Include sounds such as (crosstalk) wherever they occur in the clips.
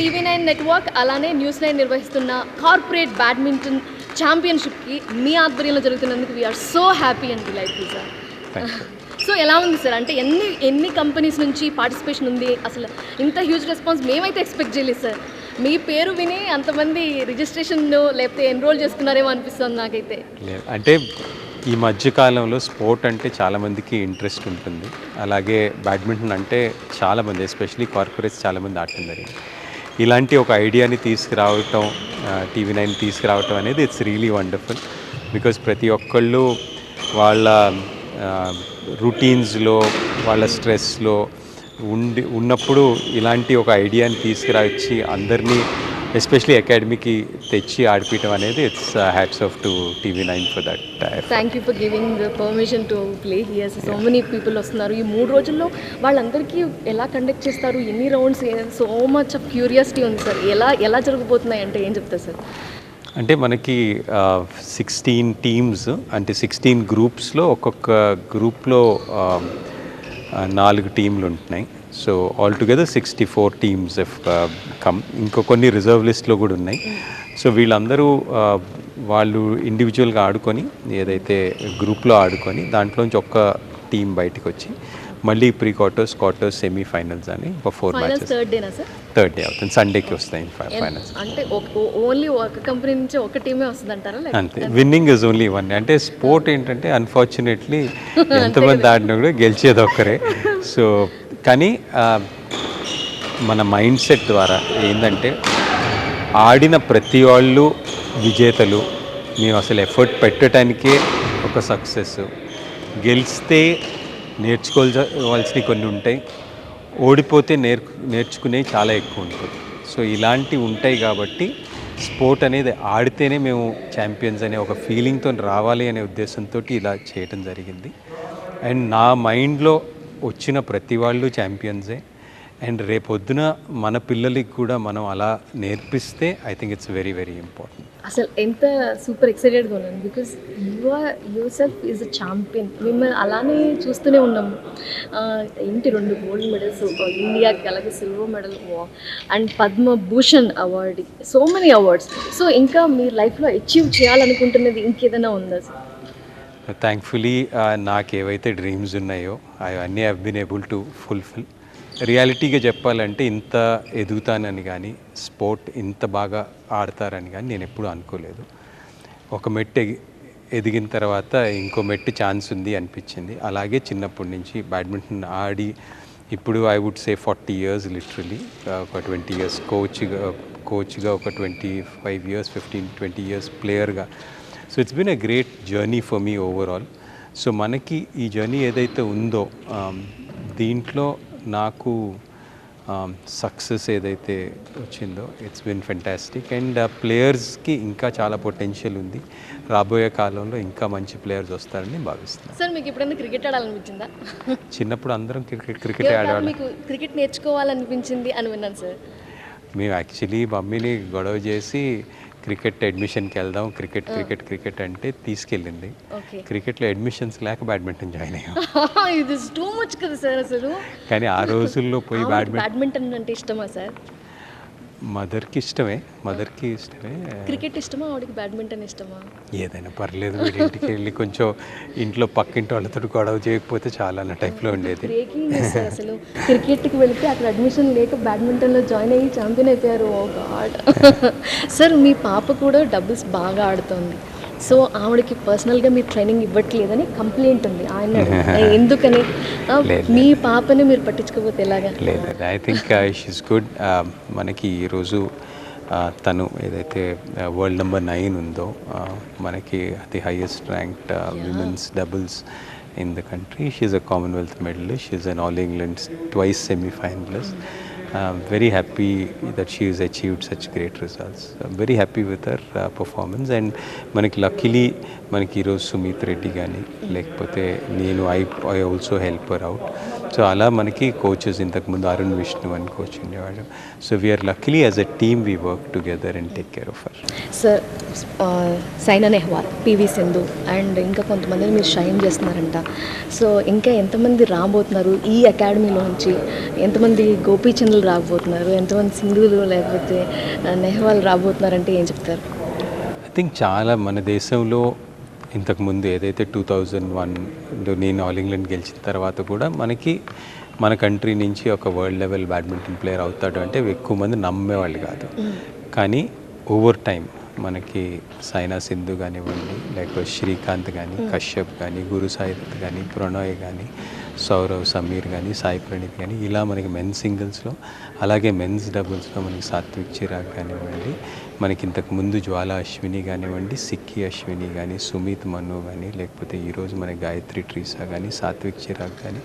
TV nine network అలానే news nine నిర్వహిస్తున్న corporate badminton ఛాంపియన్షిప్కి మీ ఆధ్వర్యంలో జరుగుతున్నందుకు we're so happy and delightful sir so ఎలా ఉంది సార్ అంటే ఎన్ని ఎన్ని కంపెనీస్ నుంచి పార్టిసిపేషన్ ఉంది? అసలు ఇంత హ్యూజ్ రెస్పాన్స్ మేమైతే ఎక్స్పెక్ట్ చేయలేదు సార్ మీ పేరు విని అంతమంది రిజిస్ట్రేషన్ లేకపోతే ఎన్రోల్ చేసుకున్నారేమో అనిపిస్తుంది నాకైతే. అంటే ఈ మధ్య కాలంలో స్పోర్ట్ అంటే చాలామందికి ఇంట్రెస్ట్ ఉంటుంది. అలాగే బ్యాడ్మింటన్ అంటే చాలామంది ఎస్పెషలీ కార్పొరేట్స్ చాలామంది ఆడుతున్నారు ఇలాంటి ఒక ఐడియాని తీసుకురావటం టీవీ నైన్ తీసుకురావటం అనేది ఇట్స్ రియలీ వండర్ఫుల్. బికాజ్ ప్రతి ఒక్కళ్ళు వాళ్ళ రొటీన్స్లో వాళ్ళ స్ట్రెస్లో ఉండి ఉన్నప్పుడు ఇలాంటి ఒక ఐడియాని తీసుకురావచ్చి అందరినీ ఎస్పెషలీ అకాడమీకి తెచ్చి ఆడిపించడం అనేది it's hats off to TV nine for that thank you for giving permission to play here's so many people వస్తున్నారు. ఈ మూడు రోజుల్లో వాళ్ళందరికీ ఎలా కండక్ట్ చేస్తారు? ఎన్ని rounds so much of curiosity ఉంది సార్. ఎలా ఎలా జరగబోతున్నాయి అంటే ఏం చెప్తారు సార్? అంటే మనకి సిక్స్టీన్ టీమ్స్ అంటే సిక్స్టీన్ గ్రూప్స్లో ఒక్కొక్క గ్రూప్లో నాలుగు టీంలు ఉంటున్నాయి. So all together sixty four teams F కమ్ ఇంకో కొన్ని రిజర్వ్ లిస్ట్లో కూడా ఉన్నాయి. సో వీళ్ళందరూ uh, వాళ్ళు ఇండివిజువల్గా ఆడుకొని ఏదైతే గ్రూప్లో ఆడుకొని దాంట్లోంచి ఒక్క టీం బయటకు వచ్చి మళ్ళీ ప్రీ క్వార్టర్స్ క్వార్టర్స్ సెమీఫైనల్స్ అని ఒక ఫోర్ ఫైనల్స్ మ్యాచెస్ థర్డ్ డేనా సార్? థర్డ్ డే అవుతుంది. సండేకి వస్తాయి ఫైనల్స్ అంటే ఓన్లీ ఒక కంపెనీ నుంచి ఒక టీమే వస్తుంది అంటారా అంతే. విన్నింగ్ ఇస్ ఓన్లీ వన్ అంటే స్పోర్ట్ ఏంటంటే (laughs) అన్ఫార్చునేట్లీ ఎంతమంది ఆడినా కూడా గెలిచేది ఒక్కరే. సో కానీ మన మైండ్ సెట్ ద్వారా ఏంటంటే ఆడిన ప్రతి వాళ్ళు విజేతలు. మేము అసలు ఎఫర్ట్ పెట్టడానికే ఒక సక్సెస్. గెలిస్తే నేర్చుకోవాల్సినవి కొన్ని ఉంటాయి. ఓడిపోతే నేర్ నేర్చుకునేవి చాలా ఎక్కువ ఉంటుంది సో ఇలాంటివి ఉంటాయి కాబట్టి స్పోర్ట్ అనేది ఆడితేనే మేము ఛాంపియన్స్ అనే ఒక ఫీలింగ్తో రావాలి అనే ఉద్దేశంతో ఇలా చేయటం జరిగింది. అండ్ నా మైండ్లో వచ్చిన ప్రతి వాళ్ళు ఛాంపియన్సే. అండ్ రేపొద్దున మన పిల్లలకి కూడా మనం అలా నేర్పిస్తే I think it's very very important. అసలు ఎంత సూపర్ ఎక్సైటెడ్గా ఉన్నాను. Because your yourself is a champion. మిమ్మల్ని అలానే చూస్తూనే ఉన్నాము ఏంటి రెండు గోల్డ్ మెడల్స్? ఇండియాకి అలాగే silver medal. And Padma Bhushan award. So many awards. So ఇంకా మీ లైఫ్లో అచీవ్ చేయాలనుకుంటున్నది ఇంకేదైనా ఉందా? సార్ థ్యాంక్ఫుల్లీ నాకు ఏవైతే డ్రీమ్స్ ఉన్నాయో అవన్నీ have been able to fulfil రియాలిటీగా చెప్పాలంటే ఇంత ఎదుగుతానని కానీ స్పోర్ట్ ఇంత బాగా ఆడతారని కానీ నేను ఎప్పుడూ అనుకోలేదు. ఒక మెట్టు ఎగి ఎదిగిన తర్వాత ఇంకో మెట్టు ఛాన్స్ ఉంది అనిపించింది. అలాగే చిన్నప్పటి నుంచి బ్యాడ్మింటన్ ఆడి ఇప్పుడు I would say forty years literally ఒక ట్వంటీ ఇయర్స్ కోచ్గా కోచ్గా ఒక twenty five years fifteen twenty years ప్లేయర్గా so it's been a great journey for me overall so మనకి ఈ జర్నీ ఏదైతే ఉందో um, దీంట్లో నాకు సక్సెస్ ఏదైతే వచ్చిందో ఇట్స్ బిన్ ఫెంటాస్టిక్ అండ్ ప్లేయర్స్కి ఇంకా చాలా పొటెన్షియల్ ఉంది. రాబోయే కాలంలో ఇంకా మంచి ప్లేయర్స్ వస్తారని భావిస్తున్నాను. సార్ మీకు ఎప్పుడైనా క్రికెట్ ఆడాలనిపించిందా? చిన్నప్పుడు అందరం క్రికెట్ (laughs) క్రికెట్ ఆడేవాళ్ళం. మీకు క్రికెట్ నేర్చుకోవాలనిపించింది అని విన్నాను సార్ మేము యాక్చువల్లీ మమ్మీని గొడవ చేసి క్రికెట్ అడ్మిషన్కి వెళ్దాం క్రికెట్ క్రికెట్ క్రికెట్ అంటే తీసుకెళ్ళింది. క్రికెట్లో అడ్మిషన్స్ లేక బ్యాడ్మింటన్ జాయిన్ అయ్యాం. (laughs) ఇది టూ మచ్ కదా సార్ అసలు. కానీ ఆ రోజుల్లో పోయి బ్యాడ్మింటన్ బ్యాడ్మింటన్ అంటే ఇష్టమా సార్? మదర్కి ఇష్టమే మదర్కి ఇష్టమే. క్రికెట్ ఇష్టమా? ఆవిడకి బ్యాడ్మింటన్ ఇష్టమా? ఏదైనా పర్లేదు వీడి ఇంటికి వెళ్ళి కొంచెం ఇంట్లో పక్కింటి వాళ్ళతో గొడవ చేయకపోతే చాలా అన్న టైప్లో ఉండేది. అసలు. క్రికెట్కి వెళ్తే అక్కడ అడ్మిషన్ లేక బ్యాడ్మింటన్లో జాయిన్ అయ్యి ఛాంపియన్ అయిపోయారు. ఓ గాడ్. సార్ మీ పాప కూడా డబుల్స్ బాగా ఆడుతోంది. సో ఆవిడకి పర్సనల్గా మీరు ట్రైనింగ్ ఇవ్వట్లేదని కంప్లైంట్ ఉంది. ఆయన. ఎందుకని? మీ పాపని మీరు పట్టించుకోకపోతే ఎలాగా? లేదు ఐ థింక్ షీస్ గుడ్ మనకి ఈరోజు uh, తను ఏదైతే వరల్డ్ నెంబర్ నైన్ ఉందో uh, మనకి the highest ranked women's doubles in the country she's a Commonwealth medalist she's an All England twice semifinalist very happy that she is achieved such great results very happy with her performance and మనకి luckily మనకి ఈరోజు సుమిత్ రెడ్డి కానీ లేకపోతే నేను I I also help her out so అలా మనకి coaches ఇంతకుముందు అరుణ్ విష్ణు అని కోచ్ ఉండేవాడు. So we're luckily as a team we work together and take care of sir Saina Nehwal PV Sindhu and ఇంకా కొంతమందిని మీరు షైన్ చేస్తున్నారంట. సో ఇంకా ఎంతమంది రాబోతున్నారు ఈ అకాడమీలోంచి ఎంతమంది గోపీచంద్రులు రాబోతున్నారు? ఎంతమంది సింధులు లేకపోతే నెహ్వాల్ రాబోతున్నారంటే ఏం చెప్తారు? ఐ థింక్ చాలా మన దేశంలో ఇంతకుముందు ఏదైతే టూ థౌజండ్ వన్లో నేను ఆల్ ఇంగ్లాండ్ గెలిచిన తర్వాత కూడా మనకి మన కంట్రీ నుంచి ఒక వరల్డ్ లెవెల్ బ్యాడ్మింటన్ ప్లేయర్ అవుతాడు అంటే ఎక్కువ మంది నమ్మేవాళ్ళు కాదు. కానీ ఓవర్ టైం మనకి సైనా సింధు కానివ్వండి లేకపోతే శ్రీకాంత్ కానీ కశ్యప్ కానీ గురు సాయిదత్ కానీ ప్రణయ్ కానీ సౌరవ్ సమీర్ కానీ సాయి ప్రణీత్ కానీ ఇలా మనకి మెన్స్ సింగిల్స్లో అలాగే మెన్స్ డబుల్స్లో మనకి సాత్విక్ చిరాగ్ కానివ్వండి మనకి ఇంతకు ముందు జ్వాల అశ్విని కానివ్వండి సిక్కి అశ్విని కానీ సుమిత్ మను కానీ లేకపోతే ఈరోజు మన గాయత్రి ట్రీసా కానీ సాత్విక్ చిరాగ్ కానీ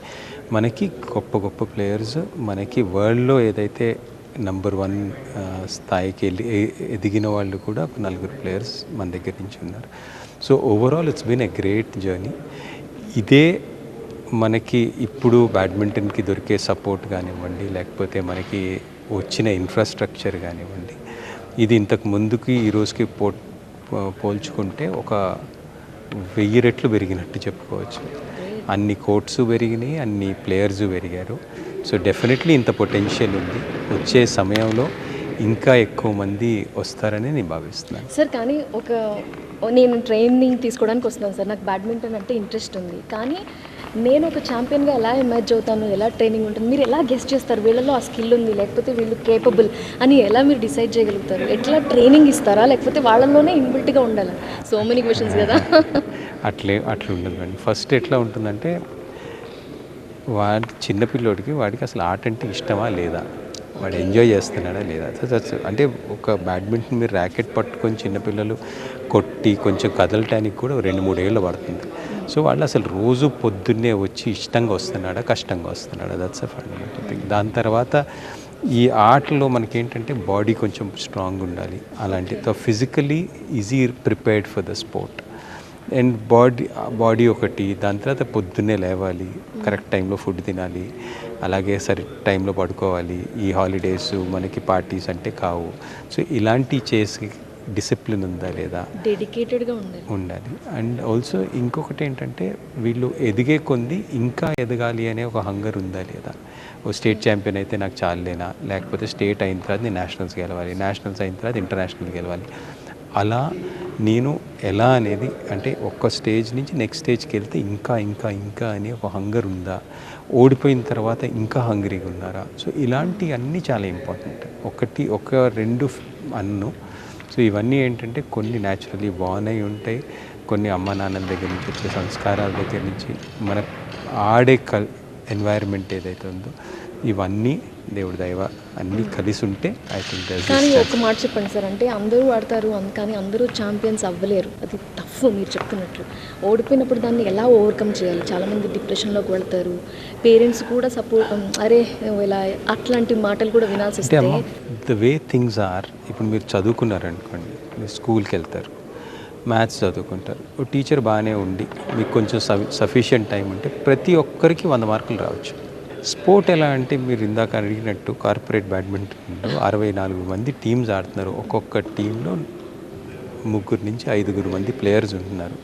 మనకి గొప్ప గొప్ప ప్లేయర్స్ మనకి వరల్డ్లో ఏదైతే నంబర్ వన్ స్థాయికి వెళ్ళి ఎదిగిన వాళ్ళు కూడా ఒక నలుగురు ప్లేయర్స్ మన దగ్గర నుంచి ఉన్నారు. So overall it's been a great journey ఇదే మనకి ఇప్పుడు బ్యాడ్మింటన్కి దొరికే సపోర్ట్ కానివ్వండి లేకపోతే మనకి వచ్చిన ఇన్ఫ్రాస్ట్రక్చర్ కానివ్వండి ఇది ఇంతకు ముందుకి ఈ రోజుకి పో పో- పోల్చుకుంటే ఒక వెయ్యి రెట్లు పెరిగినట్టు చెప్పుకోవచ్చు. అన్ని కోర్ట్స్ పెరిగినాయి అన్ని ప్లేయర్స్ పెరిగారు. సో డెఫినెట్లీ ఇంత పొటెన్షియల్ ఉంది. వచ్చే సమయంలో ఇంకా ఎక్కువ మంది వస్తారని నేను భావిస్తున్నాను. సార్ కానీ ఒక నేను ట్రైనింగ్ తీసుకోవడానికి వస్తున్నాను సార్. నాకు బ్యాడ్మింటన్ అంటే ఇంట్రెస్ట్ ఉంది. కానీ నేను ఒక ఛాంపియన్గా ఎలా ఎమర్జ్ అవుతాను ఎలా ట్రైనింగ్ ఉంటుంది మీరు ఎలా గెస్ట్ చేస్తారు వీళ్ళలో ఆ స్కిల్ ఉంది లేకపోతే వీళ్ళు కేపబుల్ అని ఎలా మీరు డిసైడ్ చేయగలుగుతారు? ఎట్లా ట్రైనింగ్ ఇస్తారా లేకపోతే వాళ్ళలోనే ఇన్బిల్ట్గా ఉండాలా? సో మెనీ క్వశ్చన్స్ కదా. అట్లే అట్లా ఉండదు అండి ఫస్ట్ ఎట్లా ఉంటుందంటే వాడి చిన్నపిల్లోడికి వాడికి అసలు ఆట అంటే ఇష్టమా లేదా? వాడు ఎంజాయ్ చేస్తున్నాడా లేదా? అంటే ఒక బ్యాడ్మింటన్ మీరు ర్యాకెట్ పట్టుకొని చిన్నపిల్లలు కొట్టి కొంచెం కదలటానికి కూడా రెండు మూడేళ్ళు పడుతుంది. సో వాళ్ళు అసలు రోజు పొద్దున్నే వచ్చి ఇష్టంగా వస్తున్నాడా కష్టంగా వస్తున్నాడా? దట్స్ అ ఫండమెంటల్ థింగ్ దాని తర్వాత ఈ ఆటలో మనకేంటంటే బాడీ కొంచెం స్ట్రాంగ్ ఉండాలి. అలాంటి physically easy prepared for the sport. And body body ఒకటి దాని తర్వాత పొద్దున్నే లేవాలి కరెక్ట్ టైంలో ఫుడ్ తినాలి అలాగే సరి టైంలో పడుకోవాలి. ఈ హాలిడేస్ మనకి పార్టీస్ అంటే కావు. సో ఇలాంటి చేసి డిసిప్లిన్ ఉందా లేదా? డెడికేటెడ్గా ఉండాలి. ఉండాలి. అండ్ ఆల్సో ఇంకొకటి ఏంటంటే వీళ్ళు ఎదిగే కొంది ఇంకా ఎదగాలి అనే ఒక హంగర్ ఉందా లేదా? ఓ స్టేట్ ఛాంపియన్ అయితే నాకు చాలేనా లేకపోతే స్టేట్ అయిన తర్వాత నేను నేషనల్స్ గెలవాలి. నేషనల్స్ అయిన తర్వాత ఇంటర్నేషనల్ గెలవాలి. అలా నేను ఎలా అనేది అంటే ఒక్క స్టేజ్ నుంచి నెక్స్ట్ స్టేజ్కి వెళ్తే ఇంకా ఇంకా ఇంకా అని ఒక హంగర్ ఉందా? ఓడిపోయిన తర్వాత ఇంకా హంగరీగా ఉన్నారా? సో ఇలాంటి అన్నీ చాలా ఇంపార్టెంట్. ఒకటి ఒక రెండు అన్ను సో ఇవన్నీ ఏంటంటే కొన్ని న్యాచురలీ బాన్ అయి ఉంటాయి. కొన్ని అమ్మ నాన్నల దగ్గర నుంచి వచ్చే సంస్కారాల దగ్గర నుంచి మన ఆడే కల్ ఎన్వైర్మెంట్ ఏదైతే ఉందో ఇవన్నీ దేవుడి దైవ అన్నీ కలిసి ఉంటే ఐ థింక్ కానీ ఒక మాట చెప్పండి సార్ అంటే అందరూ ఆడతారు కానీ అందరూ ఛాంపియన్స్ అవ్వలేరు. అది టఫ్ మీరు చెప్తున్నట్లు ఓడిపోయినప్పుడు దాన్ని ఎలా ఓవర్కమ్ చేయాలి? చాలామంది డిప్రెషన్లోకి వెళ్తారు. పేరెంట్స్ కూడా సపోర్ట్ అరే ఇలా అట్లాంటి మాటలు కూడా వినాల్సి వస్తే ద వే థింగ్స్ ఆర్ ఇప్పుడు మీరు చదువుకున్నారనుకోండి మీరు స్కూల్కి వెళ్తారు మ్యాథ్స్ చదువుకుంటారు టీచర్ బాగానే ఉండి మీకు కొంచెం సఫిషియంట్ టైం ఉంటే ప్రతి ఒక్కరికి వంద మార్కులు రావచ్చు. స్పోర్ట్ ఎలా అంటే మీరు ఇందాక అడిగినట్టు కార్పొరేట్ బ్యాడ్మింటన్లో అరవై నాలుగు మంది టీమ్స్ ఆడుతున్నారు. ఒక్కొక్క టీంలో ముగ్గురు నుంచి ఐదుగురు మంది ప్లేయర్స్ ఉంటున్నారు.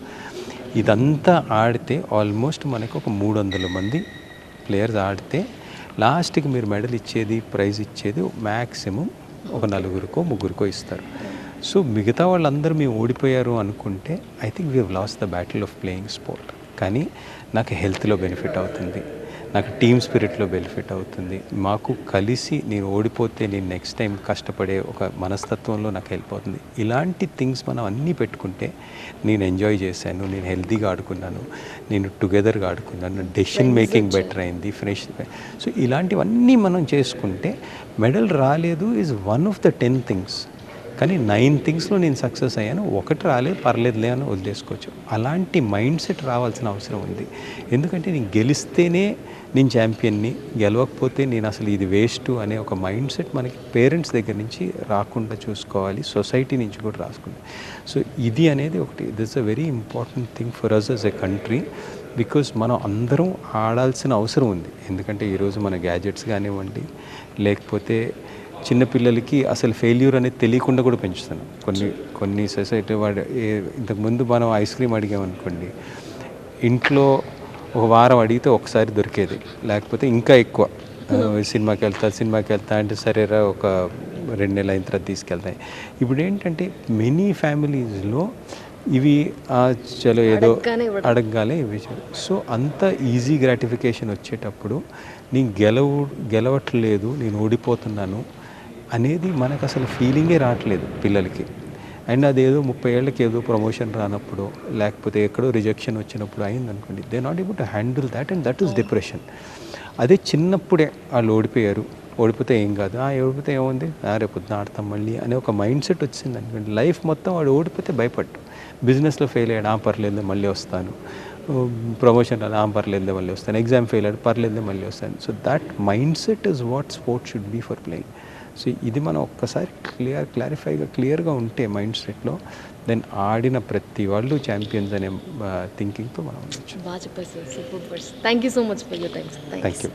ఇదంతా ఆడితే ఆల్మోస్ట్ మనకు ఒక మూడు వందల మంది ప్లేయర్స్ ఆడితే లాస్ట్కి మీరు మెడల్ ఇచ్చేది ప్రైజ్ ఇచ్చేది మ్యాక్సిమం ఒక నలుగురికో ముగ్గురికో ఇస్తారు. సో మిగతా వాళ్ళందరూ మేము ఓడిపోయారు అనుకుంటే I think we loss the battle of playing sport కానీ నాకు హెల్త్లో బెనిఫిట్ అవుతుంది. నాకు టీమ్ స్పిరిట్లో బెనిఫిట్ అవుతుంది. మాకు కలిసి నేను ఓడిపోతే నేను నెక్స్ట్ టైం కష్టపడే ఒక మనస్తత్వంలో నాకు హెల్ప్ అవుతుంది. ఇలాంటి థింగ్స్ మనం అన్నీ పెట్టుకుంటే నేను ఎంజాయ్ చేశాను నేను హెల్తీగా ఆడుకున్నాను నేను టుగెదర్గా ఆడుకున్నాను డెసిషన్ మేకింగ్ బెటర్ అయింది ఫ్రెష్ సో ఇలాంటివన్నీ మనం చేసుకుంటే మెడల్ రాలేదు is one of the ten things కానీ నైన్ థింగ్స్లో నేను సక్సెస్ అయ్యాను. ఒకటి రాలేదు పర్లేదులే అని వదిలేసుకోవచ్చు. అలాంటి మైండ్ సెట్ రావాల్సిన అవసరం ఉంది. ఎందుకంటే నేను గెలిస్తేనే నేను ఛాంపియన్ని గెలవకపోతే నేను అసలు ఇది వేస్ట్ అనే ఒక మైండ్ సెట్ మనకి పేరెంట్స్ దగ్గర నుంచి రాకుండా చూసుకోవాలి సొసైటీ నుంచి కూడా రాసుకుంది సో ఇది అనేది ఒకటి. This a very important thing for us as a country because మనం అందరం ఆడాల్సిన అవసరం ఉంది. ఎందుకంటే ఈరోజు మన గ్యాజెట్స్ కానివ్వండి లేకపోతే చిన్నపిల్లలకి అసలు ఫెయిల్యూర్ అనేది తెలియకుండా కూడా పెంచుతున్నాం. కొన్ని కొన్ని సొసైటీ వాడు ఇంతకుముందు మనం ఐస్ క్రీమ్ అడిగామనుకోండి ఇంట్లో ఒక వారం అడిగితే ఒకసారి దొరికేది లేకపోతే ఇంకా ఎక్కువ. సినిమాకి వెళ్తా సినిమాకి వెళ్తా అంటే సరేరా ఒక రెండు నెలలు అయిన తర్వాత తీసుకెళ్తాయి. ఇప్పుడు ఏంటంటే మెనీ ఫ్యామిలీస్లో ఇవి ఆ, చలో ఏదో. అడగగానే ఇవి. సో అంత ఈజీ గ్రాటిఫికేషన్ వచ్చేటప్పుడు నేను గెలవు గెలవట్లేదు నేను ఓడిపోతున్నాను అనేది మనకు అసలు ఫీలింగే రావట్లేదు పిల్లలకి. అండ్ అదేదో ముప్పై ఏళ్ళకి ఏదో ప్రమోషన్ రానప్పుడు లేకపోతే ఎక్కడో రిజెక్షన్ వచ్చినప్పుడు అయింది అనుకోండి they not able to handle that and that is depression అదే చిన్నప్పుడే వాళ్ళు ఓడిపోయారు. ఓడిపోతే ఏం కాదు. ఆ ఓడిపోతే ఏముంది? రేపు పొద్దున ఆడతాం మళ్ళీ అనే ఒక మైండ్ సెట్ వచ్చింది అనుకోండి. లైఫ్ మొత్తం వాడు ఓడిపోతే భయపడ్డు. బిజినెస్లో ఫెయిల్ అయ్యాడు. ఆ పర్లేదు మళ్ళీ వస్తాను. ప్రమోషన్ రాదు ఆ పర్లేదు మళ్ళీ వస్తాను. ఎగ్జామ్ ఫెయిల్ అయ్యాడు. పర్లేదు మళ్ళీ వస్తాను. So that mindset is what sport should be for playing so ఇది మనం ఒక్కసారి క్లియర్ క్లారిఫైగా క్లియర్గా ఉంటే మైండ్ సెట్లో దెన్ ఆడిన ప్రతి వాళ్ళు ఛాంపియన్స్ అనే థింకింగ్తో మనం ఉండొచ్చు. బాగా చెప్పారు sir. Super thank you so much for your thanks thank you